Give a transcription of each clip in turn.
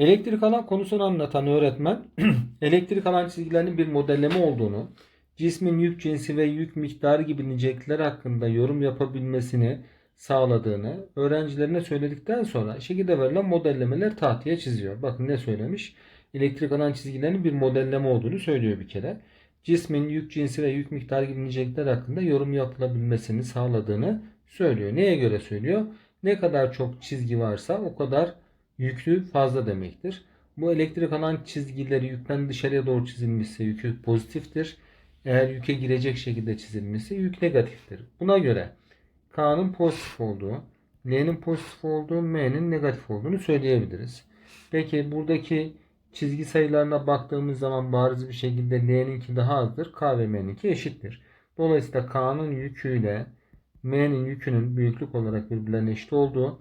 Elektrik alan konusunu anlatan öğretmen elektrik alan çizgilerinin bir modelleme olduğunu, cismin yük cinsi ve yük miktarı gibi nicelikler hakkında yorum yapabilmesini sağladığını öğrencilerine söyledikten sonra şekilde verilen modellemeler tahtaya çiziyor. Bakın ne söylemiş? Elektrik alan çizgilerinin bir modelleme olduğunu söylüyor bir kere. Cismin yük cinsi ve yük miktarı gibi nicelikler hakkında yorum yapılabilmesini sağladığını söylüyor. Neye göre söylüyor? Ne kadar çok çizgi varsa o kadar yüklü fazla demektir. Bu elektrik alan çizgileri yükten dışarıya doğru çizilmişse yükü pozitiftir. Eğer yüke girecek şekilde çizilmişse yük negatiftir. Buna göre K'nın pozitif olduğu, L'nin pozitif olduğu, M'nin negatif olduğunu söyleyebiliriz. Peki buradaki çizgi sayılarına baktığımız zaman bariz bir şekilde L'ninki daha azdır. K ve M'ninki eşittir. Dolayısıyla K'nın yüküyle M'nin yükünün büyüklük olarak birbirlerine eşit olduğu,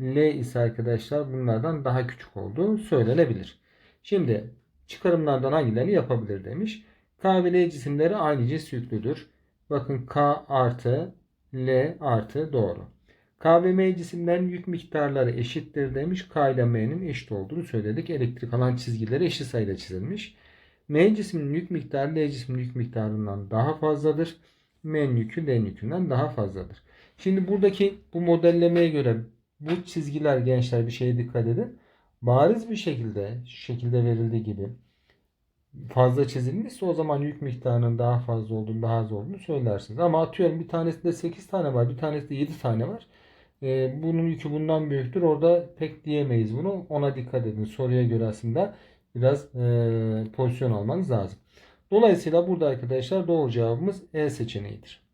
L ise arkadaşlar bunlardan daha küçük olduğu söylenebilir. Şimdi çıkarımlardan hangilerini yapabilir demiş. K ve L cisimleri aynı cins yüklüdür. Bakın K artı L artı doğru. K ve M cisimlerin yük miktarları eşittir demiş. K ile M'nin eşit olduğunu söyledik. Elektrik alan çizgileri eşit sayıda çizilmiş. M cisminin yük miktarı L cisminin yük miktarından daha fazladır. M'nin yükü L'nin yükünden daha fazladır. Şimdi buradaki bu modellemeye göre bu çizgiler gençler bir şeye dikkat edin. Bariz bir şekilde şu şekilde verildiği gibi fazla çizilmişse o zaman yük miktarının daha fazla olduğunu daha az olduğunu söylersiniz. Ama atıyorum bir tanesinde 8 tane var bir tanesinde 7 tane var. Ee, bunun yükü bundan büyüktür. Orada pek diyemeyiz bunu. Ona dikkat edin. Soruya göre aslında biraz e, pozisyon almanız lazım. Dolayısıyla burada arkadaşlar doğru cevabımız E seçeneğidir.